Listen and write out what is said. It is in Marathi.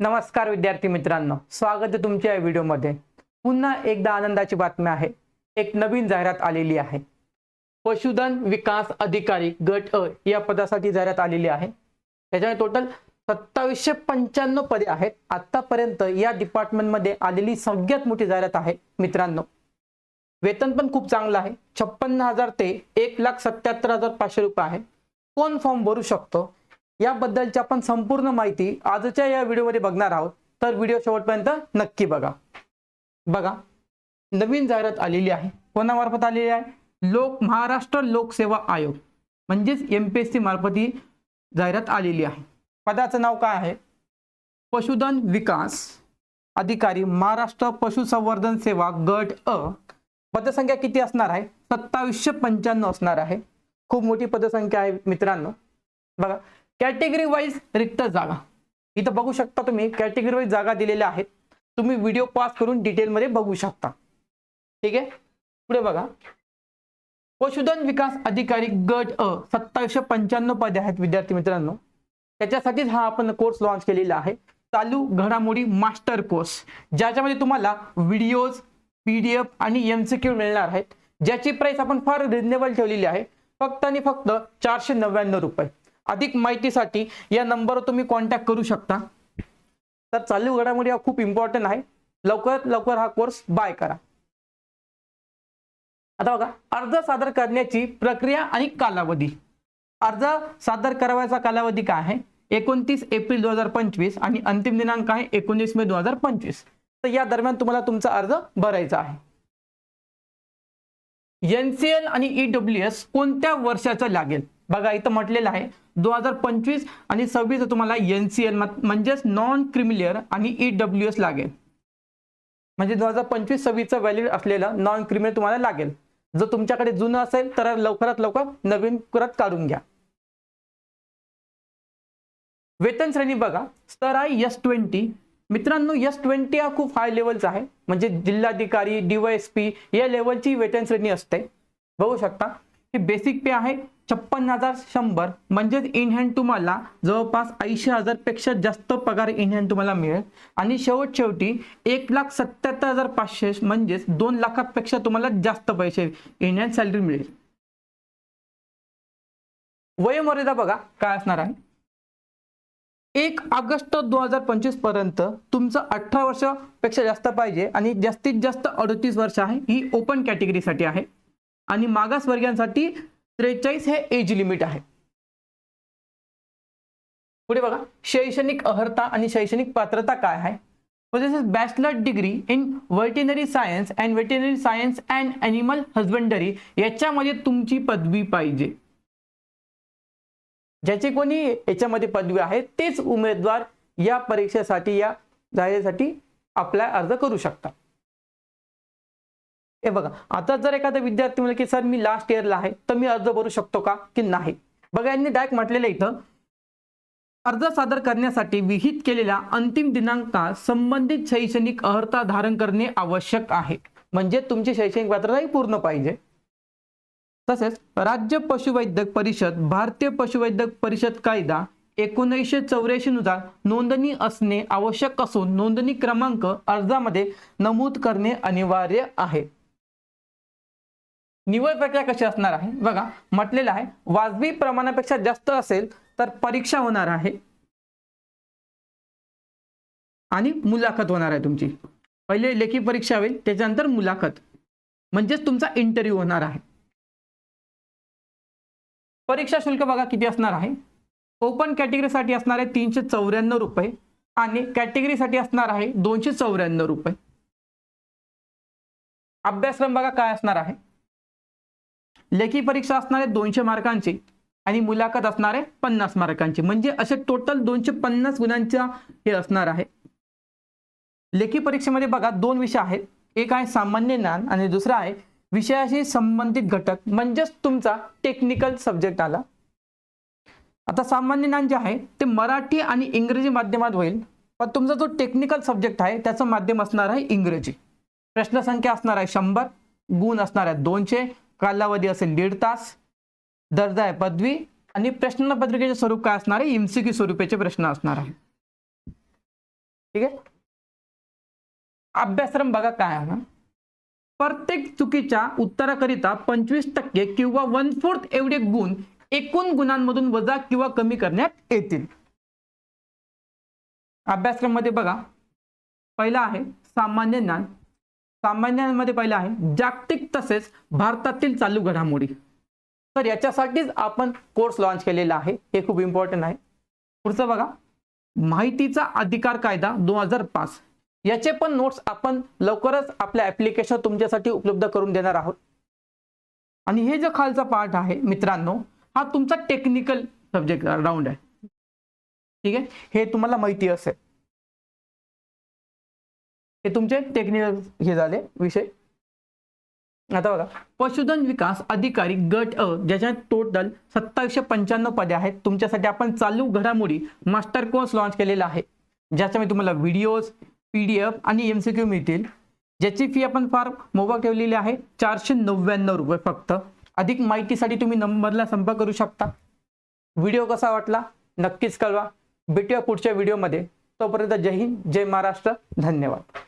नमस्कार विद्यार्थी मित्रांनो स्वागत आहे तुमच्या या व्हिडिओमध्ये. पुन्हा एकदा आनंदाची बातमी आहे. एक नवीन जाहिरात आलेली आहे. पशुधन विकास अधिकारी गट अ या पदासाठी जाहिरात आलेली आहे. त्याच्यामध्ये टोटल सत्तावीसशे पंच्याण्णव पदे आहेत. आतापर्यंत या डिपार्टमेंटमध्ये आलेली सगळ्यात मोठी जाहिरात आहे मित्रांनो. वेतन पण खूप चांगलं आहे. छप्पन्न हजार ते एक लाख सत्याहत्तर हजार पाचशे रुपये आहे. कोण फॉर्म भरू शकतो? याबद्दलची आपण संपूर्ण माहिती आजच्या या व्हिडिओमध्ये बघणार आहोत. तर व्हिडिओ शेवटपर्यंत नक्की बघा. बघा नवीन जाहिरात आलेली आहे. कोणामार्फत आलेली आहे? लोक महाराष्ट्र लोकसेवा आयोग. म्हणजेच एम पी एस सी मार्फत ही जाहिरात आलेली आहे. पदाचं नाव काय आहे? पशुधन विकास अधिकारी महाराष्ट्र पशुसंवर्धन सेवा गट अ. पदसंख्या किती असणार आहे? सत्तावीसशे पंच्याण्णव असणार आहे. खूप मोठी पदसंख्या आहे मित्रांनो. बघा कॅटेगरी वाईज रिक्त जागा. इथं बघू शकता तुम्ही कॅटेगरी वाईज जागा दिलेल्या आहेत. तुम्ही व्हिडिओ पास करून डिटेलमध्ये बघू शकता. ठीक आहे? पुढे बघा. पशुधन विकास अधिकारी गट अ सत्तावीसशे पंच्याण्णव पदे आहेत विद्यार्थी मित्रांनो. त्याच्यासाठीच हा आपण कोर्स लॉन्च केलेला आहे. चालू घडामोडी मास्टर कोर्स ज्याच्यामध्ये तुम्हाला व्हिडिओज पीडीएफ आणि एम मिळणार आहेत. ज्याची प्राइस आपण फार रिजनेबल ठेवलेली आहे. फक्त आणि फक्त चारशे नव्याण्णव रुपये. अधिक माहितीसाठी या नंबरवर तुम्ही कॉन्टॅक्ट करू शकता. तर चालू घडामोडी हा खूप इम्पॉर्टंट आहे. लवकरात लवकर हा कोर्स बाय करा. आता बघा अर्ज सादर करण्याची प्रक्रिया आणि कालावधी. अर्ज सादर करावयाचा कालावधी काय आहे? एकोणतीस एप्रिल दोन हजार पंचवीस आणि अंतिम दिनांक आहे एकोणीस मे दोन हजार पंचवीस. तर या दरम्यान तुम्हाला तुमचा अर्ज भरायचा आहे. एनसीएल आणि ईडब्ल्यू एस कोणत्या वर्षाचा लागेल? बघा इथं म्हटलेलं आहे दोन हजार पंचवीस आणि सव्वीस तुम्हाला एनसीएल म्हणजेच नॉन क्रिमिलियर आणि ईडब्ल्यू एस लागेल. म्हणजे दोन हजार पंचवीस सव्वीसचं व्हॅल्यू असलेलं नॉन क्रिमिनल तुम्हाला लागेल. जर तुमच्याकडे जुनं असेल तर लवकरात लवकर नवीन करत काढून घ्या. वेतन श्रेणी बघा स्तर आहे एस ट्वेंटी मित्रांनो एस ट्वेंटी हा खूप हाय लेवलचा आहे. म्हणजे जिल्हाधिकारी डीवायएसपी या लेवलची वेतन श्रेणी असते. बघू शकता. ही बेसिक पे आहे. छप्पन हजार शंभर. म्हणजेच इन हँड तुम्हाला जवळपास ऐंशी हजारपेक्षा जास्त पगार इन हँड तुम्हाला मिळेल. आणि शेवट शेवटी एक लाख सत्याहत्तर हजार पाचशे म्हणजेच दोन लाखापेक्षा तुम्हाला जास्त पैसे इन हँड सॅलरी मिळेल. वयोमर्यादा बघा काय असणार आहे? एक ऑगस्ट दोन हजार पंचवीसपर्यंत तुमचं अठरा वर्षापेक्षा जास्त पाहिजे आणि जास्तीत जास्त अडतीस वर्ष आहे ही ओपन कॅटेगरीसाठी आहे. आणि मागासवर्गीयांसाठी त्रेचाळीस हे एज लिमिट आहे. पुढे बघा शैक्षणिक अर्हता आणि शैक्षणिक पात्रता काय आहे? Bachelor degree in veterinary science and veterinary science and animal husbandry याच्यामध्ये तुमची पदवी पाहिजे. ज्याचे कोणी याच्यामध्ये पदवी आहे तेच उमेदवार या परीक्षेसाठी या जाहिरातीसाठी आपला अर्ज करू शकता हे बघा आता जर एखादा विद्यार्थी म्हणलं की सर मी लास्ट इयरला आहे तर मी अर्ज भरू शकतो का? की नाही. बघा यांनी डायरेक्ट म्हटलेलं इथं अर्ज सादर करण्यासाठी विहित केलेल्या अंतिम दिनांका संबंधित शैक्षणिक अर्हता धारण करणे आवश्यक आहे. म्हणजे तुमची शैक्षणिक पात्रताही पूर्ण पाहिजे. तसेच राज्य पशुवैद्यक परिषद भारतीय पशुवैद्यक परिषद कायदा एकोणीसशे चौऱ्याऐंशी नुसार नोंदणी असणे आवश्यक असून नोंदणी क्रमांक अर्जामध्ये नमूद करणे अनिवार्य आहे. निवड प्रक्रिया कशी असणार आहे? बघा म्हटलेलं आहे वाजवी प्रमाणापेक्षा जास्त असेल तर परीक्षा होणार आहे. आणि मुलाखत होणार आहे तुमची. पहिले लेखी परीक्षा होईल त्याच्यानंतर मुलाखत. म्हणजेच तुमचा इंटरव्ह्यू होणार आहे. परीक्षा शुल्क बघा किती असणार आहे. ओपन कॅटेगरीसाठी असणार आहे तीनशे चौऱ्याण्णव रुपये आणि कॅटेगरीसाठी असणार आहे दोनशे चौऱ्याण्णव रुपये. अभ्यासक्रम बघा काय असणार आहे. लेखी परीक्षा असणार आहे दोनशे मार्कांची आणि मुलाखत असणार आहे पन्नास मार्कांची. म्हणजे असे टोटल दोनशे पन्नास गुणांच्या हे असणार आहे. लेखी परीक्षेमध्ये बघा दोन विषय आहेत. एक आहे सामान्य ज्ञान आणि दुसरा आहे विषयाशी संबंधित घटक. म्हणजेच तुमचा टेक्निकल सब्जेक्ट आला. आता सामान्य ज्ञान जे आहे ते मराठी आणि इंग्रजी माध्यमात होईल. पण तुमचा जो टेक्निकल सब्जेक्ट आहे त्याचं माध्यम असणार आहे इंग्रजी. प्रश्नसंख्या असणार आहे शंभर गुण असणार आहे दोनशे कालावधी असेल दीड तास दर्जा आहे पदवी आणि प्रश्नपत्रिकेचे स्वरूप काय असणार आहे? एमसीक्यू स्वरूपाचे प्रश्न असणार आहे. ठीक आहे? अभ्यासक्रम बघा काय आहे प्रत्येक चुकीच्या उत्तराकरिता पंचवीस टक्के किंवा वन फोर्थ एवढे गुण एकूण गुणांमधून वजा किंवा कमी करण्यात येतील. अभ्यासक्रममध्ये बघा. पहिला आहे सामान्य ज्ञान. सामान्यांमध्ये पहिलं आहे जागतिक तसेच भारतातील चालू घडामोडी. तर याच्यासाठीच आपण कोर्स लॉन्च केलेला आहे. हे खूप इम्पॉर्टंट आहे. पुढचं बघा. माहितीचा अधिकार कायदा दोन हजार पाच. याचे पण नोट्स आपण लवकरच आपल्या ऍप्लिकेशन तुमच्यासाठी उपलब्ध करून देणार आहोत. आणि हे जो खालचा पार्ट आहे मित्रांनो हा तुमचा टेक्निकल सब्जेक्ट राऊंड आहे. ठीक आहे? हे तुम्हाला माहिती असेल. हे तुमचे टेक्निकल हे झाले विषय. आता बघा पशुधन विकास अधिकारी गट अ ज्याच्यात टोटल सत्तावीसशे पंच्याण्णव पदे आहेत. तुमच्यासाठी आपण चालू घडामोडी मास्टर कोर्स लॉन्च केलेला आहे. ज्याच्यामध्ये तुम्हाला व्हिडिओज पी डी एफ आणि एम सी क्यू मिळतील. ज्याची फी आपण फार मोबा ठेवलेली आहे चारशे नव्याण्णव रुपये फक्त. अधिक माहितीसाठी तुम्ही नंबरला संपर्क करू शकता. व्हिडिओ कसा वाटला नक्कीच कळवा. भेटूया पुढच्या व्हिडिओमध्ये तोपर्यंत जय हिंद जय महाराष्ट्र. धन्यवाद.